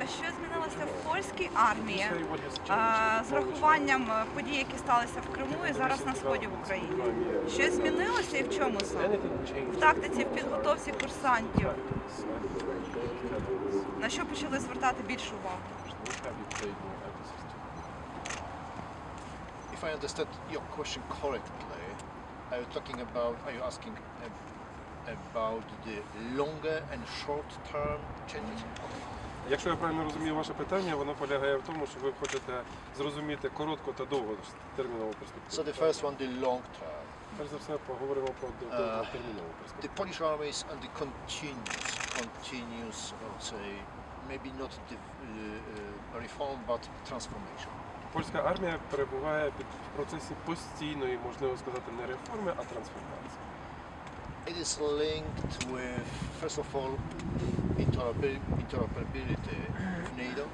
ласка, що змінилося в польській армії а, з рахуванням е, подій, які сталися в Криму і зараз на сході в Україні? Що змінилося і в чому саме? В тактиці, в підготовці курсантів. На що почали звертати більшу увагу? If I understand your question correctly, are you talking about, are you asking ab- about the longer and short term changes? Якщо я правильно розумію ваше питання, воно полягає в тому, що ви хочете зрозуміти коротку та довготермінову So перспективу. the first one, the long term. Перш за все, поговоримо про дов- довготермінову The перспективу. Polish army is under continuous, continuous, I would say, maybe not the uh, uh, reform, but transformation. Польська армія перебуває під в процесі постійної, можливо сказати, не реформи, а трансформації. It is linked with, first of all, interoperabil- interoperability of NATO,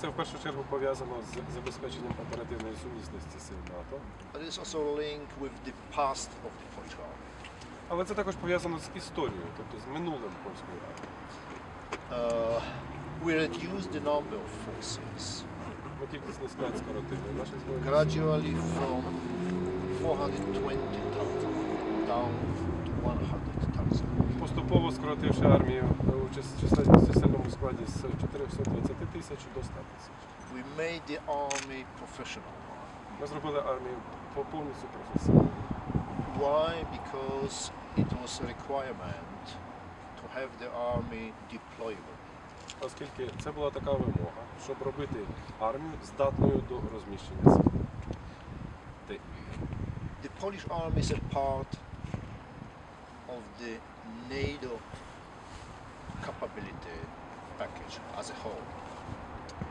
Це в першу чергу пов'язано з забезпеченням оперативної сумісності сил НАТО. but it is also linked with the past of the Polish army. Але це також пов'язано з історією, тобто з минулим польської армії. Uh, we reduced the number of forces Ми кількісний склад скоротили наших збройних сил gradually from 420,000 down to 100,000. Поступово скоротивши армію е, у чис- чисельності складі з 420 тисяч до 100 тисяч. We made the army professional. Ми зробили армію по- повністю професійною. Why? Because it was a requirement to have the army deployable. Оскільки це була така вимога, щоб робити армію здатною до розміщення сил. The Polish army is a part of the NATO capability package as a whole.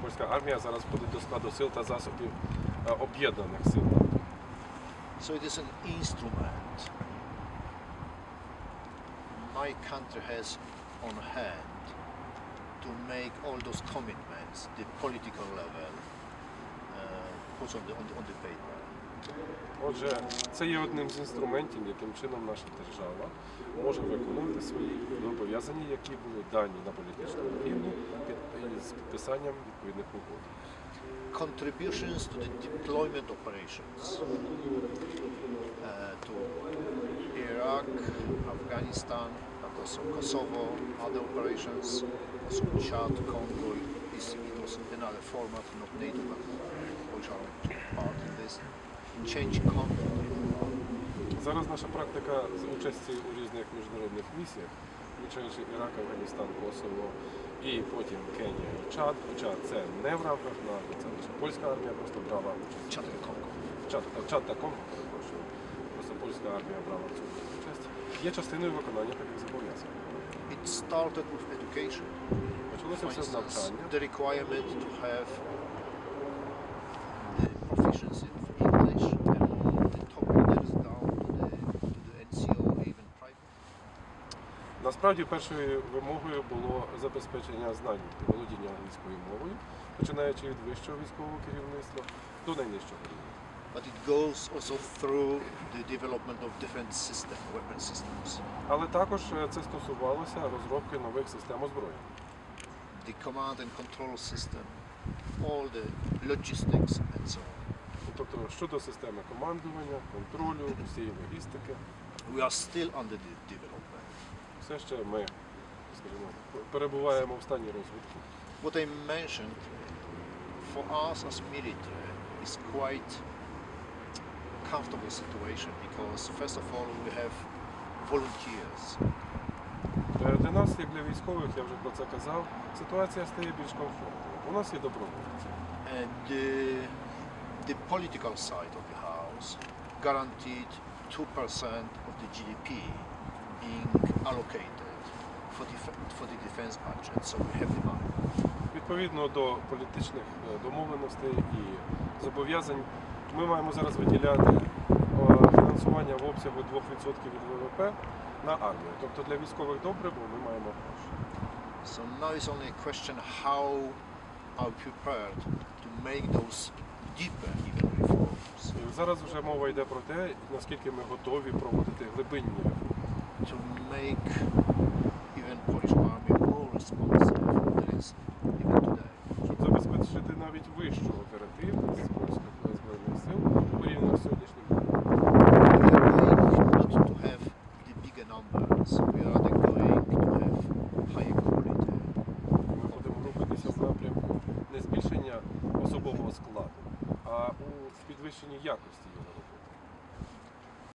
Польська армія зараз входить до складу сил та засобів е, об'єднаних сил НАТО. So it is an instrument my country has on hand to make all those commitments, the political level, uh, put on the, on the, on the paper. Отже, це є одним з інструментів, яким чином наша держава може виконувати свої зобов'язання, які були дані на політичному рівні під з підписанням відповідних угод. Contributions to the deployment operations uh, to Iraq, Afghanistan, but also Kosovo, other operations, also Chad, Congo, is, it was another format, not NATO, but Polish army part in this. Зараз наша практика з участі у різних міжнародних місіях, включаючи Ірак, Афганістан, Косово і потім Кенія і Чад. Хоча це не в рамках НАТО, це лише польська армія просто брала участь. Chad and Congo. Чад, е, Чад та Конго, перепрошую. Просто польська армія брала цьому участь. Є частиною виконання таких зобов'язань. It started with education. Почалося все з навчання. the requirement to have the proficiency of English among the top leaders down to the, to the NCO, even private. Насправді першою вимогою було забезпечення знань володіння англійською мовою, починаючи від вищого військового керівництва до найнижчого рівня. But it goes also through the development of different system, weapon systems. Але також е, це стосувалося розробки нових систем озброєння. The command and control system, all the logistics and so on. Тобто щодо системи командування, контролю, всієї логістики, We are still under the development. все ще ми, скажімо, перебуваємо в стані розвитку. What I mentioned for us as military is quite comfortable situation because first of all we have volunteers. Е, Для нас, як для військових, я вже про це казав, ситуація стає більш комфортною. У нас є добровольці. And the, the political side of the house guaranteed 2% of the GDP being allocated for, def- for the defense budget. So we have the money. Відповідно до політичних е, домовленостей і зобов'язань, ми маємо зараз виділяти е, фінансування в обсягу 2% від ВВП на армію. Тобто для військових добре, бо ми маємо гроші. So now it's only a question how are we prepared to make those deeper even reforms, зараз вже мова йде про те, наскільки ми готові проводити глибинні to make even Polish army more responsive than it's even today. збільшити навіть вищу оперативність польських збройних сил порівняно з сьогоднішнім. Ми будемо рухатися в напрямку не збільшення особового складу, а у підвищенні якості.